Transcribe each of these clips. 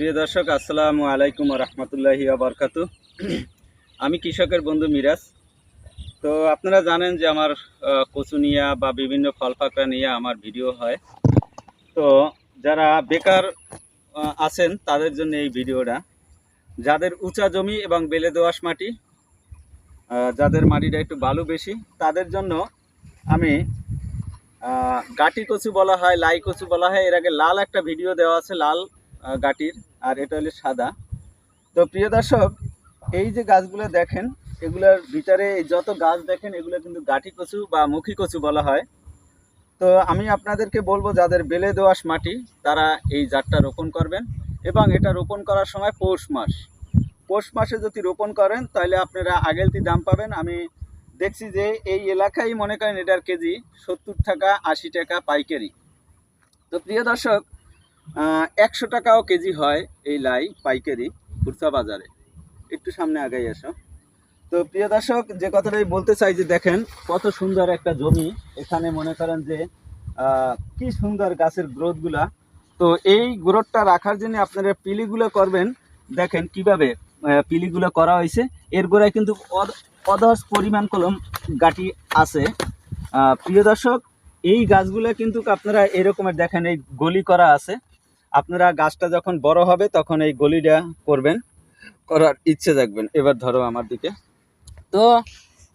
প্রিয় দর্শক, আসসালামু আলাইকুম রহমতুল্লাহি আবরকাত আমি কৃষকের বন্ধু মিরাজ। তো আপনারা জানেন যে আমার কচু নিয়ে বা বিভিন্ন ফল পাকড়া নিয়ে আমার ভিডিও হয়। তো যারা বেকার আছেন তাদের জন্য এই ভিডিওটা। যাদের উঁচা জমি এবং বেলে দোআঁশ মাটি যাদের মাটিটা একটু বালু বেশি, তাদের জন্য আমি গাটি কচু বলা হয়, লাই কচু বলা হয়। এর আগে লাল একটা ভিডিও দেওয়া আছে, লাল গাটির। আর এটা হলো সাদা। তো প্রিয় দর্শক, এই যে গাছগুলো দেখেন, এগুলোর ভিতরে যত গাছ দেখেন, এগুলো কিন্তু গাঠি কচু বা মুখী কচু বলা হয়। তো আমি আপনাদেরকে বলব, যাদের বেলে দোআঁশ মাটি, তারা এই জাতটা রোপণ করবেন এবং এটা রোপণ করার সময় পৌষ মাস। পৌষ মাসে যদি রোপণ করেন, তাহলে আপনারা আগেলতি দাম পাবেন। আমি দেখছি যে এই এলাকায় মনে করেন এটার কেজি সত্তর টাকা, আশি টাকা পাইকারি। তো প্রিয় দর্শক একশো টাকাও কেজি হয় এই লাই পাইকারি খুরসা বাজারে। একটু সামনে আগাই আসো। তো প্রিয় দর্শক, যে কথাটাই বলতে চাই যে দেখেন, কত সুন্দর একটা জমি। এখানে মনে করেন যে কি সুন্দর গাছের গ্রোথগুলা। তো এই গ্রোথটা রাখার জন্য আপনারা পিলিগুলো করবেন। দেখেন কীভাবে পিলিগুলো করা হয়েছে। এর গোড়ায় কিন্তু অধস পরিমাণ কলম গাটি আছে। প্রিয় দর্শক, এই গাছগুলো কিন্তু আপনারা এরকমের দেখেন, এই গলি করা আছে। আপনারা গাছটা যখন বড় হবে তখন এই গলিটা করবেন। করার ইচ্ছে জাগবেন এবার ধরো আমার দিকে। তো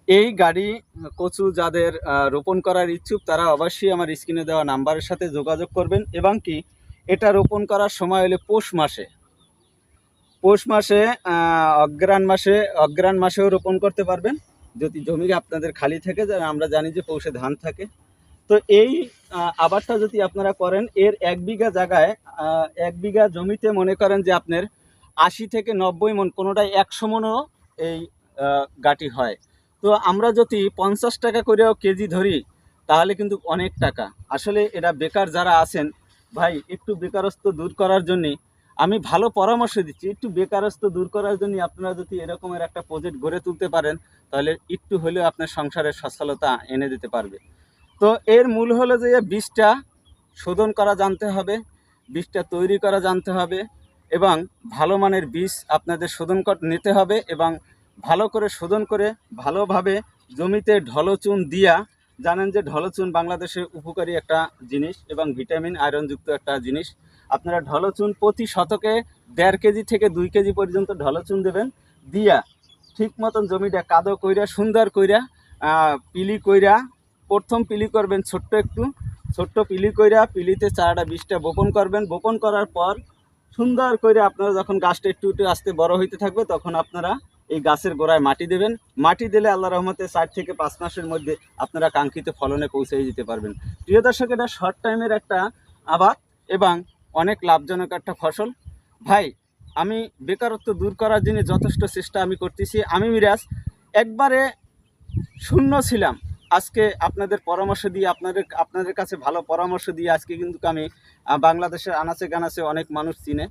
এই গাড়ি, কচু যাদের রোপণ করার ইচ্ছুক, তারা অবশ্যই আমার স্ক্রিনে দেওয়া নাম্বারের সাথে যোগাযোগ করবেন এবং কি এটা রোপণ করার সময় হলে পৌষ মাসে পৌষ মাসে অগ্রাণ মাসে, অগ্রাণ মাসেও রোপণ করতে পারবেন। যদি জমি আপনাদের খালি থাকে আমরা জানি যে পৌষে ধান থাকে তো এই আবারটা যদি আপনারা করেন, এর এক বিঘা জায়গায় এক বিঘা জমিতে মনে করেন যে আপনার আশি থেকে নব্বই মন কোনোটাই একশো মনও এই গাটি হয়। তো আমরা যদি পঞ্চাশ টাকা করেও কেজি ধরি, তাহলে কিন্তু অনেক টাকা। আসলে এটা বেকার যারা আছেন, ভাই, একটু বেকারত্ব দূর করার জন্যে আমি ভালো পরামর্শ দিচ্ছি, একটু বেকারত্ব দূর করার জন্য আপনারা যদি এরকমের একটা প্রজেক্ট গড়ে তুলতে পারেন, তাহলে একটু হলেও আপনার সংসারের সচ্ছলতা এনে দিতে পারবে। তো এর মূল হলো যে বীজটা শোধন করা জানতে হবে বীজটা তৈরি করা জানতে হবে এবং ভালো মানের বীজ আপনাদের শোধন নিতে হবে এবং ভালো করে শোধন করে ভালোভাবে জমিতে ঢলচুন দিয়া, জানেন যে ঢলচুন বাংলাদেশের উপকারী একটা জিনিস এবং ভিটামিন, আয়রনযুক্ত একটা জিনিস। আপনারা ঢলচুন প্রতি শতকে দেড় কেজি থেকে দুই কেজি পর্যন্ত ঢলচুন দেবেন, দিয়া ঠিক মতন জমিটা কাদো কইরা, সুন্দর কইরা পিলি কইরা প্রথম পিলি করবেন ছোট্ট একটু। ছোট্ট পিলি কইরা পিলিতে চারাটা বীজটা বপন করবেন। বপন করার পর সুন্দর করে আপনারা যখন গাছটা একটু একটু আস্তে বড় হইতে থাকবে, তখন আপনারা এই গাছের গোড়ায় মাটি দেবেন। মাটি দিলে আল্লাহ রহমতে চার থেকে পাঁচ মাসের মধ্যে আপনারা কাঙ্ক্ষিত ফলনে পৌঁছে দিতে পারবেন। প্রিয় দর্শক, এটা শর্ট টাইমের একটা আবাদ এবং অনেক লাভজনক একটা ফসল। ভাই, আমি বেকারত্ব দূর করার জন্য যথেষ্ট চেষ্টা আমি করতেছি। আমি মিরাজ, একবারে শূন্য ছিলাম। আজকে আপনাদের পরামর্শ দিয়ে, আপনাদের আপনাদের কাছে ভালো পরামর্শ দিয়ে আজকে কিন্তু আমি বাংলাদেশের আনাচে গানাচে অনেক মানুষ চিনে।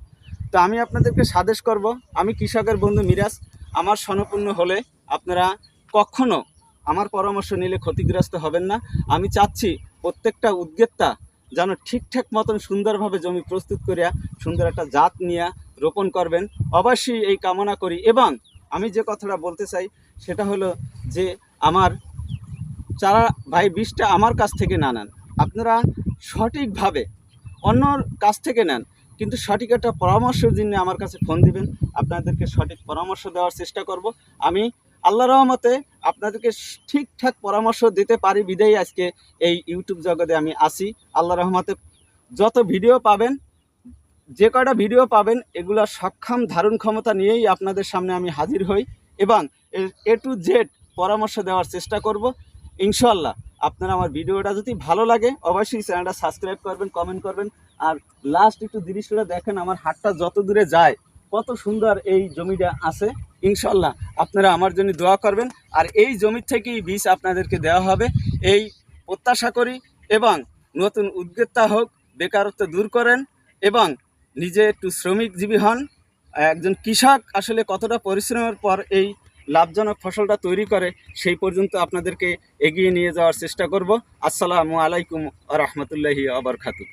তো আমি আপনাদেরকে সাদেশ করব। আমি কৃষকের বন্ধু মিরাজ। আমার স্বনপূর্ণ হলে আপনারা কখনো আমার পরামর্শ নিলে ক্ষতিগ্রস্ত হবেন না। আমি চাচ্ছি প্রত্যেকটা উদ্যোক্তা যেন ঠিকঠাক মতন সুন্দরভাবে জমি প্রস্তুত করিয়া, সুন্দর একটা জাত নিয়ে রোপণ করবেন। অবশ্যই এই কামনা করি। এবং আমি যে কথাটা বলতে চাই, সেটা হলো যে আমার চারা ভাই বীজটা আমার কাছ থেকে না নেন, আপনারা সঠিকভাবে অন্যর কাছ থেকে নেন, কিন্তু সঠিক একটা পরামর্শের জন্য আমার কাছে ফোন দিবেন। আপনাদেরকে সঠিক পরামর্শ দেওয়ার চেষ্টা করব। আমি আল্লাহ রহমতে আপনাদেরকে ঠিকঠাক পরামর্শ দিতে পারি, বিদায়ী আজকে এই ইউটিউব জগতে আমি আসি আল্লাহ রহমতে যত ভিডিও পাবেন, যে কয়টা ভিডিও পাবেন, এগুলো সক্ষম ধারণ ক্ষমতা নিয়েই আপনাদের সামনে আমি হাজির হই এবং এ টু জেড পরামর্শ দেওয়ার চেষ্টা করব। ইনশাল্লাহ আপনারা আমার ভিডিওটা যদি ভালো লাগে, অবশ্যই চ্যানেলটা সাবস্ক্রাইব করবেন কমেন্ট করবেন। আর লাস্ট একটু দৃশ্যটা দেখেন, আমার হাতটা যত দূরে যায়, কত সুন্দর এই জমিটা আছে। ইনশাল্লাহ আপনারা আমার জন্য দোয়া করবেন। আর এই জমির থেকেই বীজ আপনাদেরকে দেওয়া হবে। এই প্রত্যাশা করি এবং নতুন উদ্যোক্তা হোক, বেকারত্ব দূর করেন এবং নিজে একটু শ্রমিকজীবী হন। একজন কৃষক আসলে কতটা পরিশ্রমের পর এই লাভজনক ফসলটা তৈরি করে, সেই পর্যন্ত আপনাদেরকে এগিয়ে নিয়ে যাওয়ার চেষ্টা করব। আসসালামু আলাইকুম রহমতুল্লাহি আবরকাতু